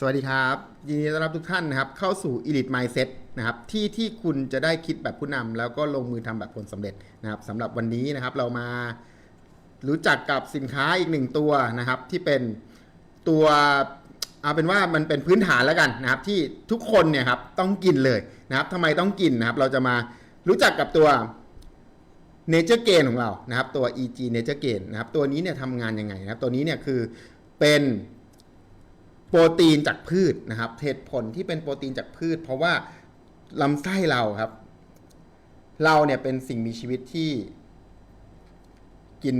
สวัสดีครับ ยินดีต้อนรับทุกท่านนะครับ เข้าสู่ Elite Mindset นะครับ ที่ที่คุณจะได้คิดแบบผู้นำแล้วก็ลงมือทำแบบผลสำเร็จนะครับสำหรับวันนี้นะครับเรามารู้จักกับสินค้าอีกหนึ่งตัวนะครับ ที่เป็นตัวเอาเป็นว่ามันเป็นพื้นฐานแล้วกันนะครับ ที่ทุกคนเนี่ยครับต้องกินเลยนะครับทำไมต้องกินนะครับ เราจะมารู้จักกับตัว Nature Gain ของเรานะครับ ตัว EG Nature Gain นะครับ ตัวนี้เนี่ยทำงานยังไงนะครับ ตัวนี้เนี่ยคือเป็น ปรตีนจากพืชนะครับเหตุผลที่เป็นโปรตีนจากพืช เพราะว่าลำไส้เราครับ เราเนี่ยเป็นสิ่งมีชีวิตที่ กิน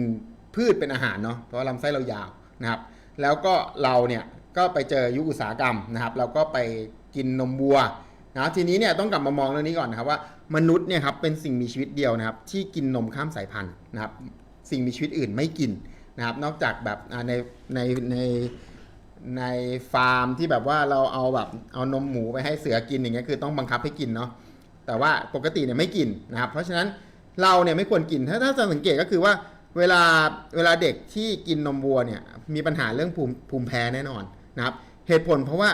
พืชเป็นอาหารเนาะเพราะลำไส้เรายาวนะครับ แล้วก็เราเนี่ยก็ไปเจอยุคอุตสาหกรรมนะครับ เราก็ไปกินนมวัวนะทีนี้เนี่ยต้องกลับมามองเรื่องนี้ก่อนนะครับว่ามนุษย์เนี่ยครับเป็นสิ่งมีชีวิตเดียวนะครับ ที่กินนมข้ามสายพันธุ์นะครับ สิ่งมีชีวิตอื่นไม่กินนะครับ นอกจากแบบในในใน ในฟาร์มที่แบบว่าเราเอาแบบเอานมหมูไปให้เสือกินอย่างเงี้ยคือต้องบังคับให้กินเนาะแต่ว่าปกติเนี่ยไม่กินนะครับ เพราะฉะนั้นเราเนี่ยไม่ควรกินถ้าถ้าจะสังเกตก็คือว่าเวลาเวลาเด็กที่กินนมวัวเนี่ยมีปัญหาเรื่องภูมิภูมิแพ้แน่นอนนะครับ เหตุผลเพราะว่า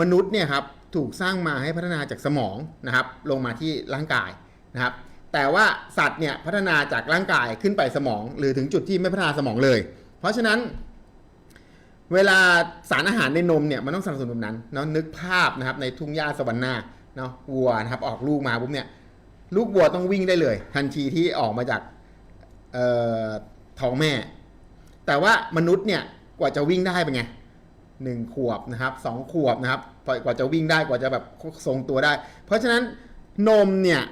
มนุษย์เนี่ยครับถูกสร้างมาให้พัฒนาจากสมองนะครับ ลงมาที่ร่างกายนะครับ แต่ว่าสัตว์เนี่ยพัฒนาจากร่างกายขึ้นไปสมอง หรือถึงจุดที่ไม่พัฒนาสมองเลย เพราะฉะนั้น เวลาสารอาหารในนมเนี่ยมันต้องสนับสนุนแบบนั้นเนาะนึกภาพนะครับในทุ่งหญ้าสวรรค์นาเนาะวัวนะครับออกลูกมาปุ๊บเนี่ยลูกวัวต้องวิ่งได้เลย ทันทีที่ออกมาจากเอ่อท้องแม่ แต่ว่ามนุษย์เนี่ยกว่าจะวิ่งได้เป็นไงหนึ่งขวบนะครับสองขวบนะครับกว่าจะวิ่งได้กว่าจะแบบทรงตัวได้ เพราะฉะนั้นนมเนี่ย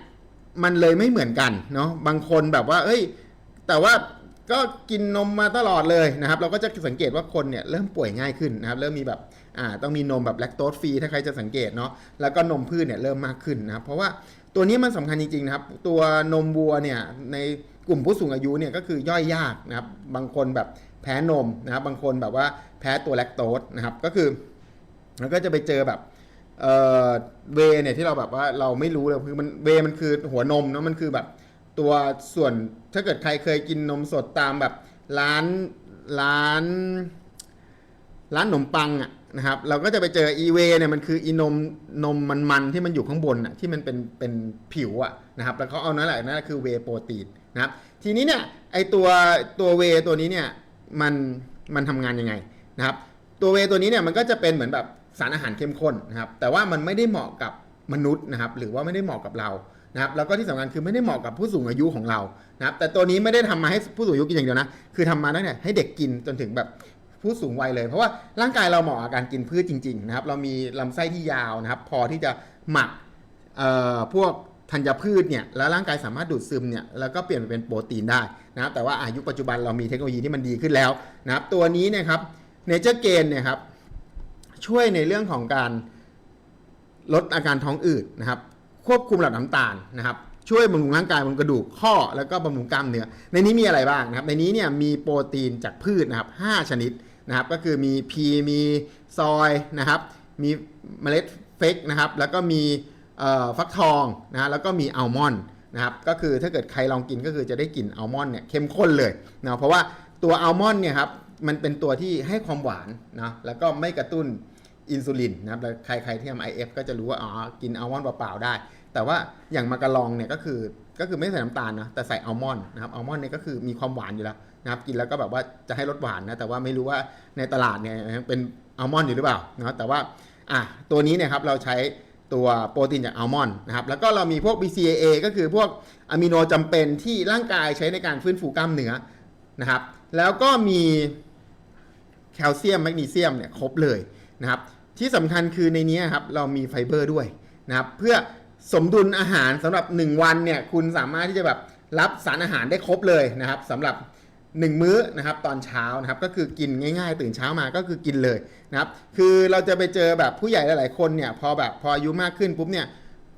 มันเลยไม่เหมือนกันเนาะบางคนแบบว่า เอ้ย แต่ว่า ก็กินนมมาตลอดเลยนะครับ เราก็จะสังเกตว่าคนเนี่ยเริ่มป่วยง่ายขึ้นนะครับ เริ่มมีแบบอ่าต้องมีนมแบบแลคโตสฟรีถ้าใครจะสังเกตเนาะแล้วก็นมพืชเนี่ยเริ่มมากขึ้นนะครับ เพราะว่าตัวนี้มันสำคัญจริงๆนะครับ ตัวนมวัวเนี่ยในกลุ่มผู้สูงอายุเนี่ยก็คือย่อยยากนะครับ บางคนแบบแพ้นมนะครับ บางคนแบบว่าแพ้ตัวแลคโตสนะครับ ก็คือแล้วก็จะไปเจอแบบเอ่อเวเนี่ยที่เราแบบว่าเราไม่รู้เลยคือมันเวมันคือหัวนมเนาะมันคือแบบ ตัวส่วนถ้าเกิดใครเคยกินนมสดตามแบบร้านร้าน ร้านขนมปังอะนะครับเราก็จะไปเจออีเวเนี่ยมันคืออีนมนมมันๆที่มันอยู่ข้างบนอะที่มันเป็นเป็นผิวอะนะครับแล้วเขาเอานั่นแหละนั่นคือเวโปรตีนนะครับทีนี้เนี่ยไอตัวตัวเวตัวนี้เนี่ยมันมันทำงานยังไงนะครับตัวเวตัวนี้เนี่ยมันก็จะเป็นเหมือนแบบสารอาหารเข้มข้นนะครับแต่ว่ามันไม่ได้เหมาะกับมนุษย์นะครับหรือว่าไม่ได้เหมาะกับเรา นะครับแล้วก็ที่สำคัญคือไม่ได้เหมาะกับผู้สูงอายุของเรานะครับแต่ตัวนี้ไม่ได้ทำมาให้ผู้สูงอายุกินอย่างเดียวนะ คือทำมาตั้งแต่ให้เด็กกินจนถึงแบบผู้สูงวัยเลย เพราะว่าร่างกายเราเหมาะกับการกินพืชจริงๆนะครับเรามีลำไส้ที่ยาวนะครับ พอที่จะหมักพวกธัญพืชเนี่ยแล้วร่างกายสามารถดูดซึมเนี่ยแล้วก็เปลี่ยนเป็นโปรตีนได้นะครับแต่ว่าอายุปัจจุบันเรามีเทคโนโลยีที่มันดีขึ้นแล้วนะครับตัวนี้เนะครับเนเจอร์เกนเนี่ยครับช่วยในเรื่องของการลดอาการท้องอืดนะครับ ควบคุมระดับน้ำตาลนะครับช่วยบำรุงร่างกายบำรุงกระดูกข้อแล้วก็บำรุงกล้ามเนื้อในนี้มีอะไรบ้างนะครับในนี้เนี่ยมีโปรตีนจากพืชนะครับ5ชนิดนะครับก็คือมีพีมีซอยนะครับมีเมล็ดเฟกนะครับแล้วก็มีฟักทองนะฮะแล้วก็มีอัลมอนด์นะครับก็คือถ้าเกิดใครลองกินก็คือจะได้กลิ่นอัลมอนด์เนี่ยเข้มข้นเลยนะเพราะว่าตัวอัลมอนด์เนี่ยครับมันเป็นตัวที่ให้ความหวานนะแล้วก็ไม่กระตุ้น อินซูลินนะครับแล้วใครใครที่ทำ IF ก็จะรู้ว่าอ๋อกินอัลมอนด์เปล่าๆได้ แต่ว่าอย่างมากะลองเนี่ยก็คือก็คือไม่ใส่น้ำตาลนะแต่ใส่อัลมอนด์นะครับอัลมอนด์เนี่ยก็คือมีความหวานอยู่แล้วนะครับกินแล้วก็แบบว่าจะให้รสหวานนะแต่ว่าไม่รู้ว่าในตลาดเนี่ยเป็นอัลมอนด์อยู่หรือเปล่านะแต่ว่าอะตัวนี้เนี่ยครับเราใช้ตัวโปรตีนจากอัลมอนด์นะครับแล้วก็เรามีพวก BCAA ก็คือพวกอะมิโนจำเป็นที่ร่างกายใช้ในการฟื้นฟูกล้ามเนื้อนะครับแล้วก็มีแคลเซียมแมกนีเซียมเนี่ยครบเลย นะครับที่สำคัญคือในนี้ครับเรามีไฟเบอร์ด้วยนะครับเพื่อสมดุลอาหารสำหรับ 1 วันเนี่ยคุณสามารถที่จะแบบรับสารอาหารได้ครบเลยนะครับสำหรับ 1 มื้อนะครับตอนเช้านะครับก็คือกินง่าย ๆ ตื่นเช้ามาก็คือกินเลยนะครับคือเราจะไปเจอแบบผู้ใหญ่หลายๆคนเนี่ยพอแบบพออายุมากขึ้นปุ๊บเนี่ย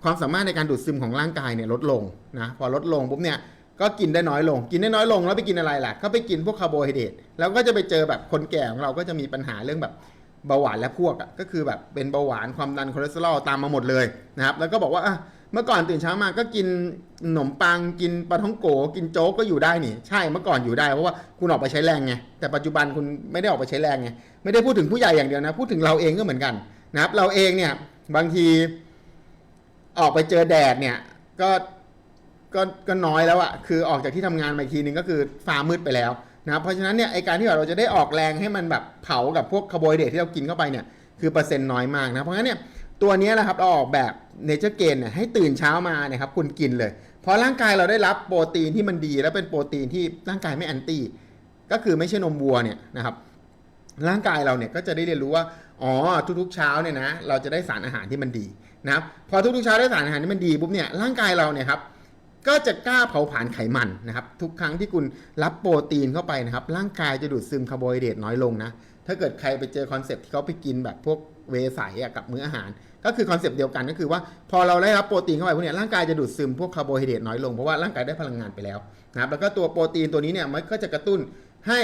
ความสามารถในการดูดซึมของร่างกายเนี่ยลดลงนะพอลดลงปุ๊บเนี่ยก็กินได้น้อยลง กินได้น้อยลงแล้วไปกินอะไรล่ะก็ไปกินพวกคาร์โบไฮเดรตแล้วก็จะไปเจอแบบคนแก่ของเราก็จะมีปัญหาเรื่องแบบ เบาหวานและพวกอะก็คือแบบเป็นเบาหวานความดันคอเลสเตอรอลตามมาหมดเลยนะครับ แล้วก็บอกว่าเมื่อก่อนตื่นเช้ามาก็กินขนมปังกินปลาท่องโกกินโจ๊กก็อยู่ได้นี่ ใช่เมื่อก่อนอยู่ได้เพราะว่าคุณออกไปใช้แรงไงแต่ปัจจุบันคุณไม่ได้ออกไปใช้แรงไงไม่ได้พูดถึงผู้ใหญ่อย่างเดียวนะ พูดถึงเราเองก็เหมือนกันนะครับ เราเองเนี่ยบางทีออกไปเจอแดดเนี่ยก็ก็ก็น้อยแล้วอะคือออกจากที่ทำงานมาทีนึงก็คือฟ้ามืดไปแล้ว นะครับเพราะฉะนั้นเนี่ยไอการที่แบบเราจะได้ออกแรงให้มันแบบเผากับพวกคาร์โบไฮเดรตที่เรากินเข้าไปเนี่ยคือเปอร์เซ็นต์น้อยมากนะเพราะงั้นเนี่ยตัวนี้แหละครับเราออกแบบเนเจอร์เกนเนี่ยให้ตื่นเช้ามาเนี่ยครับคุณกินเลย เพราะร่างกายเราได้รับโปรตีนที่มันดี และเป็นโปรตีนที่ร่างกายไม่แอนตี้ก็คือไม่ใช่นมวัวเนี่ยนะครับร่างกายเราเนี่ยก็จะได้เรียนรู้ว่าอ๋อทุกๆเช้าเนี่ยนะเราจะได้สารอาหารที่มันดีนะครับพอทุกๆเช้าได้สารอาหารที่มันดีปุ๊บเนี่ยร่างกายเราเนี่ยครับ ก็จะกล้าเผาผลาญไขมันนะครับ ทุกครั้งที่คุณรับโปรตีนเข้าไปนะครับ ร่างกายจะดูดซึมคาร์โบไฮเดรตน้อยลงนะ ถ้าเกิดใครไปเจอคอนเซปต์ที่เขาไปกินแบบพวกเวสอะกับมื้ออาหาร ก็คือคอนเซปต์เดียวกันก็คือว่าพอเราได้รับโปรตีนเข้าไปพวกนี้ร่างกายจะดูดซึมพวกคาร์โบไฮเดรตน้อยลงเพราะว่าร่างกายได้พลังงานไปแล้วนะครับแล้วก็ตัวโปรตีนตัวนี้เนี่ยมันก็จะกระตุ้นให้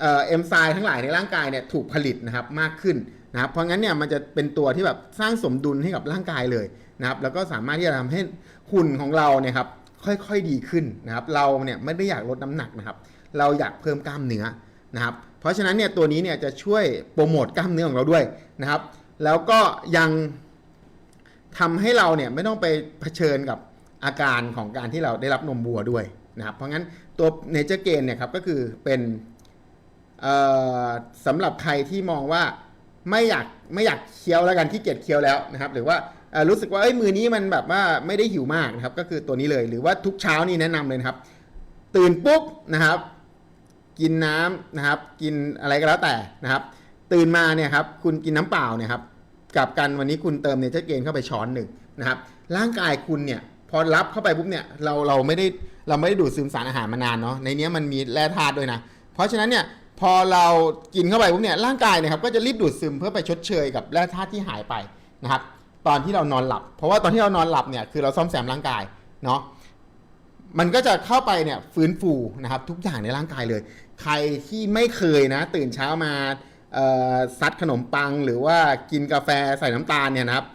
เอ่อเอนไซม์ทั้งหลายในร่างกายเนี่ยถูกผลิตนะครับมากขึ้นนะครับเพราะงั้นเนี่ยมันจะเป็นตัวที่แบบสร้างสมดุลให้กับร่างกายเลย นะครับแล้วก็สามารถที่จะทำให้หุ่นของเราเนี่ยครับค่อยๆดีขึ้นนะครับเราเนี่ยไม่ได้อยากลดน้ำหนักนะครับ เราอยากเพิ่มกล้ามเนื้อนะครับเพราะฉะนั้นเนี่ยตัวนี้เนี่ยจะช่วยโปรโมทกล้ามเนื้อของเราด้วยนะครับ แล้วก็ยังทำให้เราเนี่ยไม่ต้องไปเผชิญกับอาการของการที่เราได้รับนมวัวด้วยนะครับ เพราะงั้นตัวเนเจอร์เกนเนี่ยครับก็คือเป็นสำหรับใครที่มองว่าไม่อยากไม่อยากเคี้ยวแล้วกันที่เกียจเคี้ยวแล้วนะครับ หรือว่า รู้สึกว่าเอ้ยมือนี้มันแบบว่าไม่ได้หิวมากนะครับ ก็คือตัวนี้เลยหรือว่าทุกเช้านี่แนะนำเลยนะครับ ตื่นปุ๊บนะครับ กินน้ำนะครับ กินอะไรก็แล้วแต่นะครับ ตื่นมาเนี่ยครับคุณกินน้ำเปล่าเนี่ยครับกับกันวันนี้คุณเติมเนเจอร์เกนเข้าไปช้อนหนึ่งนะครับ ร่างกายคุณเนี่ยพอรับเข้าไปปุ๊บเนี่ยเราเราไม่ได้เราไม่ได้ดูดซึมสารอาหารมานานเนาะในนี้มันมีแร่ธาตุด้วยนะ เพราะฉะนั้นเนี่ยพอเรากินเข้าไปปุ๊บเนี่ยร่างกายเนี่ยครับก็จะรีบดูดซึมเพื่อไปชดเชยกับแร่ธาตุที่หายไปนะครับ ตอนที่เรานอนหลับ เพราะว่าตอนที่เรานอนหลับเนี่ยคือเราซ่อมแซมร่างกายเนาะมันก็จะเข้าไปเนี่ยฟื้นฟูนะครับทุกอย่างในร่างกายเลย ใครที่ไม่เคยนะ ตื่นเช้ามาซัดขนมปัง หรือว่ากินกาแฟใส่น้ำตาลเนี่ยนะครับ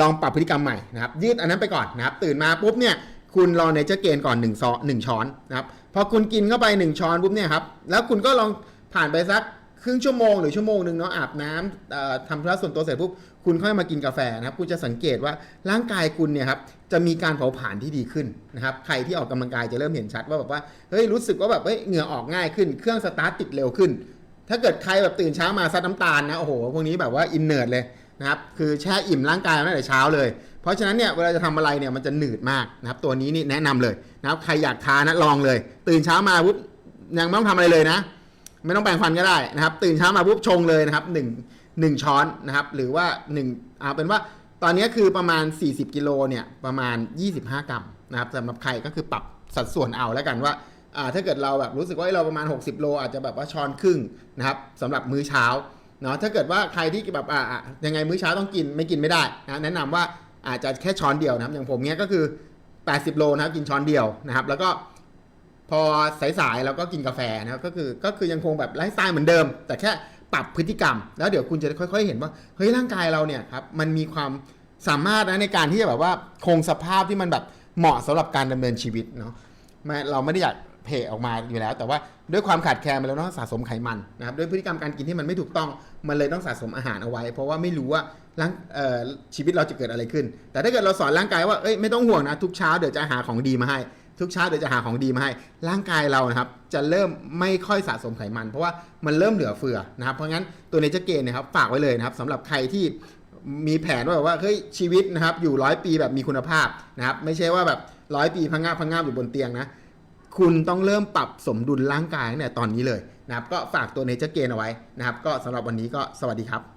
ลองปรับพฤติกรรมใหม่นะครับ ยืดอันนั้นไปก่อนนะครับ ตื่นมาปุ๊บเนี่ยคุณลองเนเจอร์เกนก่อน1ซอหนึ่งช้อนนะครับพอคุณกินเข้าไป 1 ช้อนปุ๊บเนี่ยครับแล้วคุณก็ลองผ่านไปสัก ครึ่งชั่วโมงหรือชั่วโมงหนึ่งเนาะอาบน้ำทำธุระส่วนตัวเสร็จปุ๊บคุณค่อยมากินกาแฟนะครับคุณจะสังเกตว่าร่างกายคุณเนี่ยครับจะมีการเผาผลาญที่ดีขึ้นนะครับใครที่ออกกำลังกายจะเริ่มเห็นชัดว่าแบบว่าเฮ้ยรู้สึกว่าแบบเฮ้ยเหงื่อออกง่ายขึ้น เครื่องสตาร์ทติดเร็วขึ้น ถ้าเกิดใครแบบตื่นเช้ามาซัดน้ำตาลนะโอ้โหพวกนี้แบบว่าอินเนอร์เลยนะครับคือแช่อิ่มร่างกายตั้งแต่เช้าเลย เพราะฉะนั้นเนี่ยเวลาจะทำอะไรเนี่ยมันจะหนืดมากนะครับตัวนี้นี่แนะนำเลยนะครับใครอยากทานนะลองเลย ตื่นเช้ามาปุ๊บยังไม่ต้องทำอะไรเลยนะ ไม่ต้องแปรงฟันก็ได้นะครับ ตื่นเช้ามาปุ๊บชงเลยนะครับหนึ่งหนึ่งช้อนนะครับ หรือว่าหนึ่งเอาเป็นว่าตอนนี้คือประมาณ 40กิโลเนี่ยประมาณ 25 กรัมนะครับสำหรับใครก็คือปรับสัดส่วนเอาแล้วกันว่าอ่าถ้าเกิดเราแบบรู้สึกว่าเราประมาณ 60 โล อาจจะแบบว่าช้อนครึ่งนะครับสำหรับมื้อเช้าเนาะถ้าเกิดว่าใครที่แบบอ่าอะยังไงมื้อเช้าต้องกินไม่กินไม่ได้นะแนะนำว่าอาจจะแค่ช้อนเดียวนะครับอย่างผมเนี้ยก็คือ 80 โลนะครับกินช้อนเดียวนะครับ แล้วก็ พอสายๆเราก็กินกาแฟนะครับก็คือก็คือยังคงแบบไลฟ์สไตล์เหมือนเดิม แต่แค่ปรับพฤติกรรม แล้วเดี๋ยวคุณจะค่อย ๆ เห็นว่าเฮ้ยร่างกายเราเนี่ยครับมันมีความสามารถนะในการที่จะแบบว่าคงสภาพที่มันแบบเหมาะสำหรับการดำเนินชีวิตเนาะเราไม่ได้อยากเพะออกมาอยู่แล้ว แต่ว่าด้วยความขาดแคลนไปแล้วเนาะสะสมไขมันนะครับด้วยพฤติกรรมการกินที่มันไม่ถูกต้องมันเลยต้องสะสมอาหารเอาไว้ เพราะว่าไม่รู้ว่าร่างชีวิตเราจะเกิดอะไรขึ้น แต่ถ้าเกิดเราสอนร่างกายว่าเอ้ยไม่ต้องห่วงนะทุกเช้าเดี๋ยวจะหาของดีมาให้ ทุกเช้าเดี๋ยวจะหาของดีมาให้ ร่างกายเรานะครับจะเริ่มไม่ค่อยสะสมไขมัน เพราะว่ามันเริ่มเหลือเฟือนะครับเพราะงั้นตัวเนเจอร์เกนนะครับฝากไว้เลยนะครับสำหรับใครที่มีแผนว่าแบบว่าเฮ้ยชีวิตนะครับอยู่ร้อยปีแบบมีคุณภาพนะครับไม่ใช่ว่าแบบร้อยปีพังงาบพังงาบอยู่บนเตียงนะคุณต้องเริ่มปรับสมดุลร่างกายตั้งแต่ตอนนี้เลยนะครับก็ฝากตัวเนเจอร์เกนเอาไว้นะครับก็สำหรับวันนี้ก็สวัสดีครับ